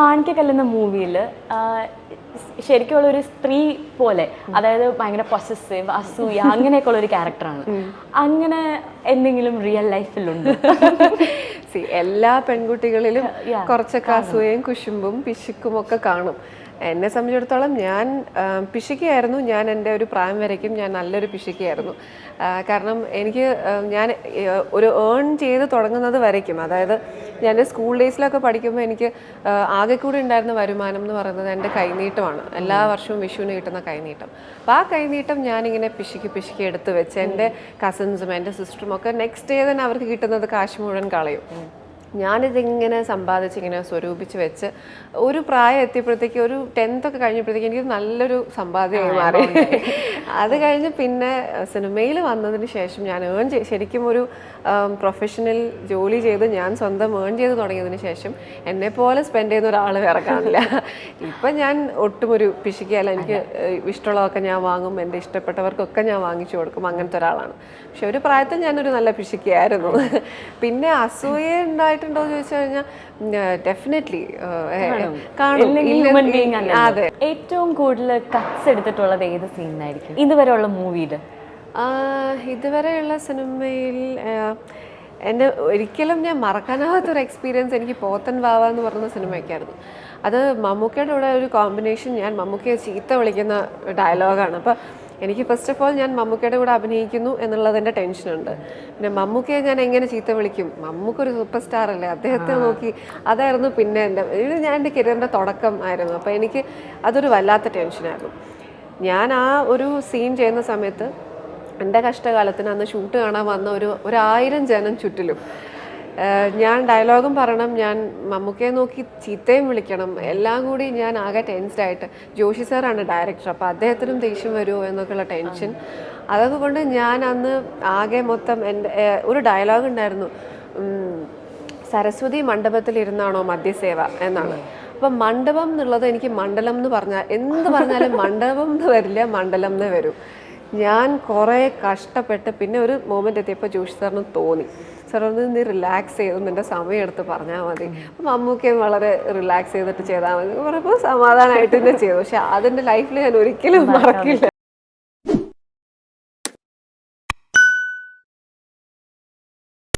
മാണിക്കക്കല്ല് എന്ന മൂവിയിൽ ശരിക്കുള്ള ഒരു സ്ത്രീ പോലെ അതായത് ഭയങ്കര പൊസസീവ് അസൂയ അങ്ങനെയൊക്കെ ഉള്ള ഒരു ക്യാരക്ടറാണ് അങ്ങനെ എന്തെങ്കിലും റിയൽ ലൈഫിലുണ്ട് സി എല്ലാ പെൺകുട്ടികളിലും കുറച്ചൊക്കെ അസൂയയും കുശുമ്പും പിശുക്കും ഒക്കെ കാണും. എന്നെ സംബന്ധിച്ചിടത്തോളം ഞാൻ പിശുക്കിയായിരുന്നു. ഞാൻ എന്റെ ഒരു പ്രായം വരയ്ക്കും ഞാൻ നല്ലൊരു പിശുക്കിയായിരുന്നു. കാരണം എനിക്ക് ഞാൻ ഒരു ഏൺ ചെയ്ത് തുടങ്ങുന്നത് വരയ്ക്കും. അതായത് ഞാൻ സ്കൂൾ ഡേയ്സിലൊക്കെ പഠിക്കുമ്പോൾ എനിക്ക് ആകെ കൂടി ഉണ്ടായിരുന്ന വരുമാനം എന്ന് പറയുന്നത് എന്റെ കൈനീട്ടമാണ്. എല്ലാ വർഷവും വിഷുവിന് കിട്ടുന്ന കൈനീട്ടം. അപ്പോൾ ആ കൈനീട്ടം ഞാനിങ്ങനെ പിശുക്കി പിശുക്കി എടുത്ത് വെച്ച് എന്റെ കസിൻസും എന്റെ സിസ്റ്ററും ഒക്കെ നെക്സ്റ്റ് ഡേ തന്നെ അവർക്ക് കിട്ടുന്നത് കാശ് മുഴുവൻ കളയും. ഞാനിതിങ്ങനെ സമ്പാദിച്ച് ഇങ്ങനെ സ്വരൂപിച്ച് വെച്ച് ഒരു പ്രായം എത്തിയപ്പോഴത്തേക്ക് ഒരു ടെൻത്ത് ഒക്കെ കഴിഞ്ഞപ്പോഴത്തേക്ക് എനിക്ക് നല്ലൊരു സമ്പാദ്യമായി മാറി അത് കഴിഞ്ഞ് പിന്നെ സിനിമയിൽ വന്നതിന് ശേഷം ഞാൻ ഏൺ ചെയ്ത് ശരിക്കും ഒരു പ്രൊഫഷണൽ ജോലി ചെയ്ത് ഞാൻ സ്വന്തം ഏൺ ചെയ്ത് തുടങ്ങിയതിന് ശേഷം എന്നെ പോലെ സ്പെൻഡ് ചെയ്യുന്ന ഒരാൾ വേറെ കാണില്ല. ഇപ്പം ഞാൻ ഒട്ടും ഒരു പിശിക്കുകയല്ല എനിക്ക് ഇഷ്ടമുള്ളതൊക്കെ ഞാൻ വാങ്ങും എന്റെ ഇഷ്ടപ്പെട്ടവർക്കൊക്കെ ഞാൻ വാങ്ങിച്ചു കൊടുക്കും അങ്ങനത്തെ ഒരാളാണ്. പക്ഷെ ഒരു പ്രായത്തിൽ ഞാനൊരു നല്ല പിശിക്കുകയായിരുന്നു പിന്നെ അസൂയ ഉണ്ടായിട്ടുണ്ടോ എന്ന് ചോദിച്ചു കഴിഞ്ഞാൽ ഡെഫിനറ്റ്ലി കാണും. അതെ. ഏറ്റവും കൂടുതൽ കട്ട്സ് എടുത്തിട്ടുള്ളത് ഏത് സീനായിരിക്കും ഇതുവരെയുള്ള മൂവിയിൽ ഇതുവരെയുള്ള സിനിമയിൽ എന്റെ ഒരിക്കലും ഞാൻ മറക്കാനാവാത്തൊരു എക്സ്പീരിയൻസ് എനിക്ക് പോത്തൻ വാവ എന്ന് പറയുന്ന സിനിമയൊക്കെയായിരുന്നു അത് മമ്മൂക്കയുടെ കൂടെ ഒരു കോമ്പിനേഷൻ ഞാൻ മമ്മൂക്കയെ ചീത്ത വിളിക്കുന്ന ഡയലോഗാണ് അപ്പോൾ എനിക്ക് ഫസ്റ്റ് ഓഫ് ഓൾ ഞാൻ മമ്മൂക്കയുടെ കൂടെ അഭിനയിക്കുന്നു എന്നുള്ളതിന്റെ ടെൻഷനുണ്ട് പിന്നെ മമ്മൂക്കയെ ഞാൻ എങ്ങനെ ചീത്ത വിളിക്കും? മമ്മൂക്ക ഒരു സൂപ്പർ സ്റ്റാർ അല്ലേ? അദ്ദേഹത്തെ നോക്കി അതായിരുന്നു പിന്നെ എന്റെ ഇത് ഞാൻ എന്റെ കരിയറിന്റെ തുടക്കം ആയിരുന്നു. അപ്പോൾ എനിക്ക് അതൊരു വല്ലാത്ത ടെൻഷനായിരുന്നു ഞാൻ ആ ഒരു സീൻ ചെയ്യുന്ന സമയത്ത് എന്റെ കഷ്ടകാലത്തിന് അന്ന് ഷൂട്ട് കാണാൻ വന്ന ഒരു ഒരായിരം ജനം ചുറ്റിലും ഞാൻ ഡയലോഗും പറയണം ഞാൻ മമ്മൂക്കയെ നോക്കി ചീത്തയും വിളിക്കണം എല്ലാം കൂടി ഞാൻ ആകെ ടെൻസ്ഡ് ആയിട്ട്. ജോഷി സാറാണ് ഡയറക്ടർ അപ്പോൾ അദ്ദേഹത്തിനും ദേഷ്യം വരുമോ എന്നൊക്കെയുള്ള ടെൻഷൻ. അതൊക്കെ കൊണ്ട് ഞാൻ അന്ന് ആകെ മൊത്തം എന്റെ ഒരു ഡയലോഗ് ഉണ്ടായിരുന്നു. സരസ്വതി മണ്ഡപത്തിൽ ഇരുന്നാണോ മദ്യസേവ എന്നാണ്. അപ്പം മണ്ഡപം എന്നുള്ളത് എനിക്ക് മണ്ഡലം എന്ന് പറഞ്ഞാൽ എന്ത് പറഞ്ഞാലും മണ്ഡപം എന്ന് വരില്ല മണ്ഡലം എന്ന് വരൂ. ഞാൻ കുറേ കഷ്ടപ്പെട്ട് പിന്നെ ഒരു മൊമെന്റ് എത്തിയപ്പോൾ ജോഷി സാറിന് തോന്നി. സാർ ഒന്ന് നീ റിലാക്സ് ചെയ്ത് നിന്റെ സമയം എടുത്ത് പറഞ്ഞാൽ മതി. അപ്പം മമ്മൂക്കയും വളരെ റിലാക്സ് ചെയ്തിട്ട് ചെയ്താൽ മതി. പറയുമ്പോൾ സമാധാനമായിട്ട് തന്നെ ചെയ്തു. പക്ഷെ അതിന്റെ ലൈഫിൽ ഞാൻ ഒരിക്കലും മറക്കില്ല.